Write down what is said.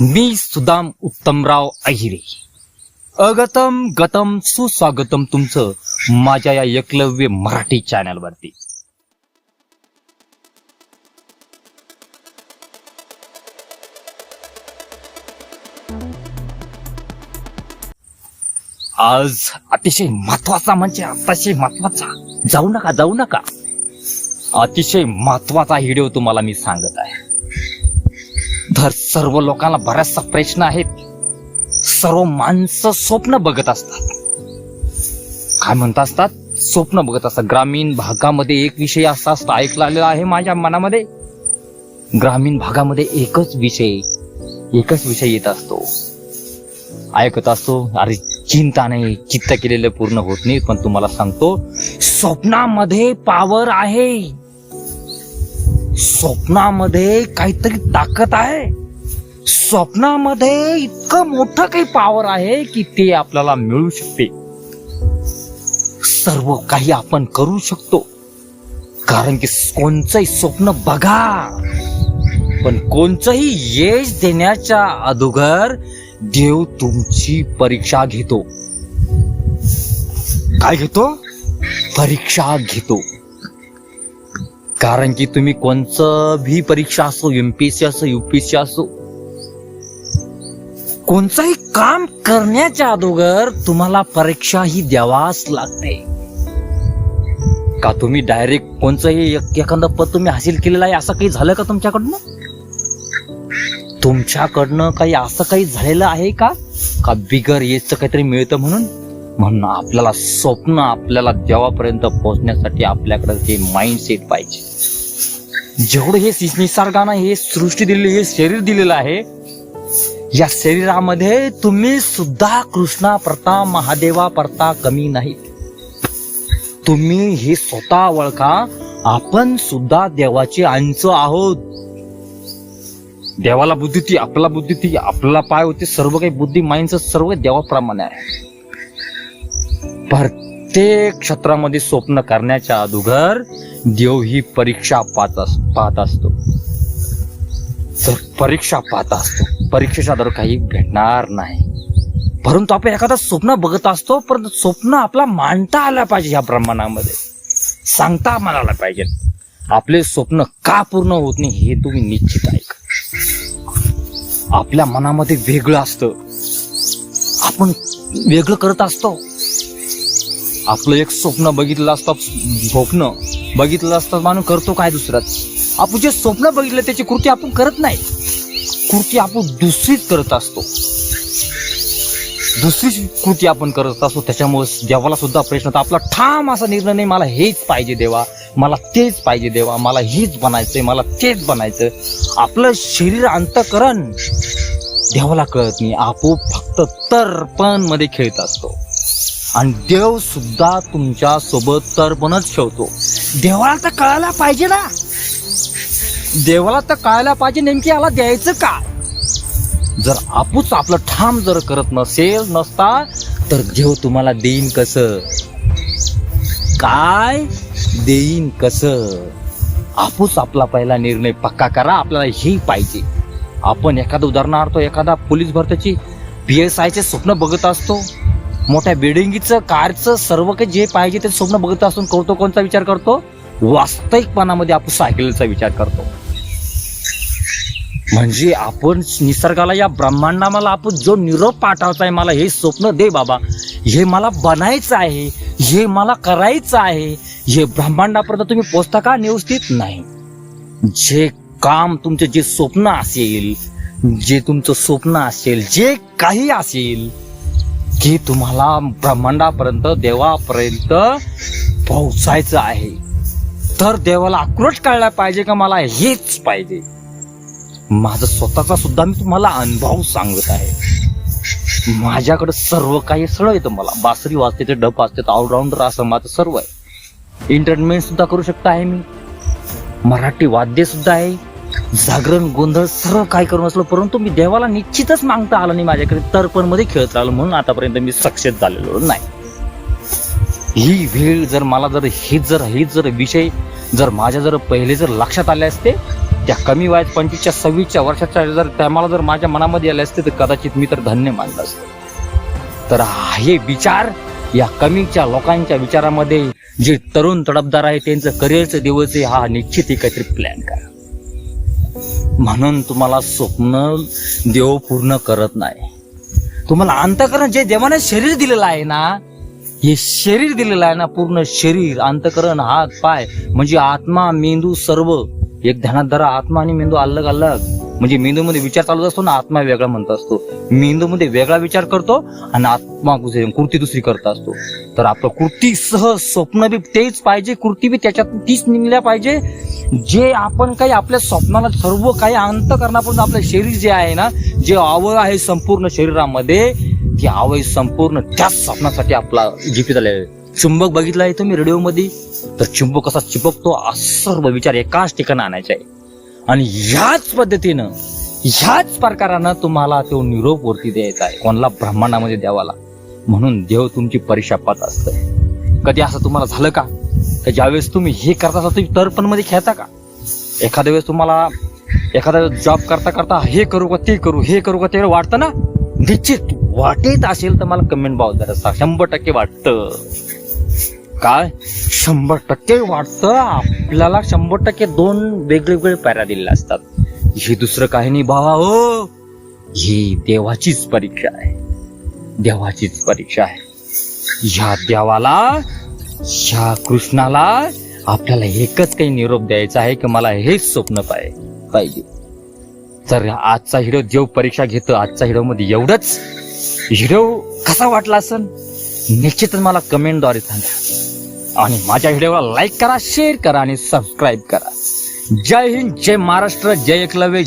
मी सुदाम उत्तमराव अहिरे. अगतम गतम सुस्वागतम तुमचं माझ्या या एकलव्य मराठी चॅनलवरती. आज अतिशय महत्त्वाचा म्हणजे अतिशय महत्त्वाचा. जाऊ नका जाऊ नका. अतिशय महत्त्वाचा व्हिडिओ तुम्हाला मी सांगत आहे. तर सर्व लोकांना बऱ्याचसा प्रश्न आहेत. सर्व माणसं स्वप्न बघत असतात. काय म्हणत असतात? स्वप्न बघत असतात. ग्रामीण भागामध्ये एक विषय असा असतो ऐकला आलेला आहे माझ्या मनामध्ये. ग्रामीण भागामध्ये एकच विषय एकच विषय येत असतो. ऐकत असतो अरे चिंता नाही चित्त केलेलं पूर्ण होत नाही पण तुम्हाला सांगतो स्वप्नामध्ये पावर आहे. स्वप्नामध्ये काहीतरी ताकद आहे. स्वप्नामध्ये इतकं मोठं काही पावर आहे की ते आपल्याला मिळू शकते. सर्व काही आपण करू शकतो. कारण की कोणचंही स्वप्न बघा. पण कोणचंही यश देण्याच्या अगोदर देव तुमची परीक्षा घेतो. काय घेतो? परीक्षा घेतो. कारण की तुम्ही कोणचं भी परीक्षा असो एमपीएससी असो युपीएससी असो कोणचंही काम करण्याच्या अगोदर तुम्हाला परीक्षा ही द्यावाच लागते. का तुम्ही डायरेक्ट कोणचंही एक- एखादं पद तुम्ही हासिल केलेलं आहे असं काही झालं का तुमच्याकडनं? तुमच्याकडनं काही असं काही झालेलं आहे का? का बिगर येचं काहीतरी मिळतं म्हणून? म्हणून आपल्याला स्वप्न आपल्याला देवापर्यंत पोहोचण्यासाठी आपल्याकडे ते माइंडसेट पाहिजे. जेवढं हे निसर्गानं हे सृष्टी दिलेली हे शरीर दिलेलं आहे या शरीरामध्ये तुम्ही सुद्धा कृष्णा प्रता महादेवा प्रता कमी नाहीत. तुम्ही हे स्वतः ओळखा आपण सुद्धा देवाचे अंश आहोत. देवाला बुद्धी ती आपला बुद्धी ती आपला पाय होते सर्व काही बुद्धी माइंडचं सर्व देवाप्रमाणे आहे. प्रत्येक क्षेत्रामध्ये स्वप्न करण्याच्या अगोदर देव ही परीक्षा पाहत पाहत असतो. तर परीक्षा पाहत असतो. परीक्षेच्या दर काही भेटणार नाही. परंतु आपण एखादा स्वप्न बघत असतो परंतु स्वप्न आपला मांडता आला पाहिजे ह्या प्रमाणामध्ये. सांगता म्हणायला पाहिजे. आपले स्वप्न का पूर्ण होत नाही हे तुम्ही निश्चित ऐका. आपल्या मनामध्ये वेगळं असतं. आपण वेगळं करत असतो. आपलं एक स्वप्न बघितलं असतं स्वप्न बघितलं असतं माणूस करतो काय दुसराच आपण जे स्वप्न बघितलं त्याची कृती आपण करत नाही. कृती आपण दुसरीच करत असतो. दुसरीच कृती आपण करत असतो. त्याच्यामुळे देवाला सुद्धा प्रश्न होता. आपला ठाम असा निर्णय नाही मला हेच पाहिजे देवा. मला तेच पाहिजे देवा. मला हेच बनायचंय मला तेच बनायचं आपलं शरीर अंतकरण देवाला कळत नाही. आपोआप फक्त तर्पणमध्ये खेळत असतो. आणि देव सुद्धा तुमच्यासोबत तरपणच ठेवतो. देवाला तर कळायला पाहिजे ना. देवाला तर कळायला पाहिजे नेमकी याला द्यायचं काय? जर आपूच आपलं ठाम जर करत नसेल नसता तर देव तुम्हाला देईन कस? काय देईन कस? आपूच आपला पहिला निर्णय पक्का करा आपल्याला हे पाहिजे. आपण एखादं उदाहरणार्थ एखादा पोलीस भरतीची पी एस आयचे स्वप्न बघत असतो. मोठ्या बिल्डिंगीचं कारचं सर्व काही जे पाहिजे ते स्वप्न बघत असून करतो कोणता विचार करतो? वास्तविकपणामध्ये आपण सायकलचा विचार करतो. म्हणजे आपण निसर्गाला या ब्रह्मांडा मला आपण जो निरोप पाठवताय मला हे स्वप्न दे बाबा. हे मला बनायचं आहे. हे मला करायचं आहे. हे ब्रह्मांडापर्यंत तुम्ही पोचता का व्यवस्थित? नाही. जे काम तुमचे जे स्वप्न असेल जे तुमचं स्वप्न असेल जे काही असेल की तुम्हाला ब्रह्मांडापर्यंत देवापर्यंत पोहोचायचं आहे. तर देवाला आक्रोश कळला पाहिजे का? मला हेच पाहिजे. माझा स्वतःचा सुद्धा मी तुम्हाला अनुभव सांगत आहे. माझ्याकडे सर्व काही सळ येतं मला. बासरी वाजते ते डप असते ऑलराऊंडर असं माझं सर्व आहे. एंटरटेनमेंट सुद्धा करू शकता आहे मी. मराठी वाद्य सुद्धा आहे. जागरण गोंधळ सर्व काय करून असलो परंतु मी देवाला निश्चितच मागता आलं नाही माझ्याकडे. तर्पणमध्ये खेळत राहिलो म्हणून आतापर्यंत मी सक्सेस झालेलो नाही. ही वेळ जर मला जर हे जर हे जर विषय जर माझ्या जर पहिले जर लक्षात आले असते त्या कमी वयात पंचवीसच्या सव्वीसच्या वर्षाच्या जर त्या मला जर माझ्या मनामध्ये आले असते तर कदाचित मी तर धन्य मानलं असतो. तर हे विचार या कमीच्या लोकांच्या विचारामध्ये जे तरुण तडफदार आहे त्यांचं करिअरचं दिवस आहे हा निश्चित एकत्रित प्लॅन करा. म्हणून तुम्हाला स्वप्न देव पूर्ण करत नाही. तुम्हाला अंतकरण जे देवाने शरीर दिलेलं आहे ना हे शरीर दिलेलं आहे ना पूर्ण शरीर अंतकरण हात पाय म्हणजे आत्मा मेंदू सर्व. एक ध्यानात धरा आत्मा आणि मेंदू अलग अलग म्हणजे मेंदूमध्ये विचार चालू असतो ना आत्मा वेगळा म्हणत असतो. मेंदूमध्ये वेगळा विचार करतो आणि आत्मा दुसरी- कृती दुसरी करत असतो. तर आपलं कृती सह स्वप्न बी तेच पाहिजे कृती बी त्याच्यात तीच निघल्या पाहिजे. जे आपण काही आपल्या स्वप्नाला सर्व काही अंत करण्यापासून आपलं शरीर जे आहे ना जे अवय आहे संपूर्ण शरीरामध्ये ते अवय संपूर्ण त्याच स्वप्नासाठी आपला जीपित आलेला आहे. चुंबक बघितला आहे तुम्ही रेडिओमध्ये तर चुंबक कसा चिपकतो हा सर्व विचार एकाच ठिकाणी आणायचा आहे आणि ह्याच पद्धतीनं ह्याच प्रकारानं तुम्हाला तो निरोप वरती द्यायचा आहे. कोणाला ब्रह्मांडामध्ये द्यावाला. म्हणून देव तुमची परीक्षा पाहत असतं कधी असं तुम्हाला झालं का? तर ज्यावेळेस तुम्ही हे करता असता तुम्ही तरपणमध्ये खेळता का? एखाद्या वेळेस तुम्हाला एखादा जॉब करता करता हे करू का ते करू हे करू का ते वाटतं ना? निश्चित वाटेत असेल तर मला कमेंट भाव जरा शंभर टक्के वाटतं. काय? शंभर टक्के वाटतं. आपल्याला शंभर टक्के दोन वेगवेगळे पॅरा दिलेल्या असतात. हे दुसरं काही नाही बाबा हो. ही देवाचीच परीक्षा आहे. देवाचीच परीक्षा आहे. ह्या देवाला ह्या कृष्णाला आपल्याला एकच काही निरोप द्यायचा आहे की मला हेच स्वप्न पाय पाहिजे. तर आजचा हिरो देव परीक्षा घेतो. आजचा हिरो मध्ये एवढंच. हिरो कसा वाटला असन? निश्चितच मला कमेंटद्वारे सांगा. आणि माझ्या व्हिडिओला लाईक करा शेअर करा आणि सबस्क्राईब करा. जय हिंद जय महाराष्ट्र जय एकलव्य.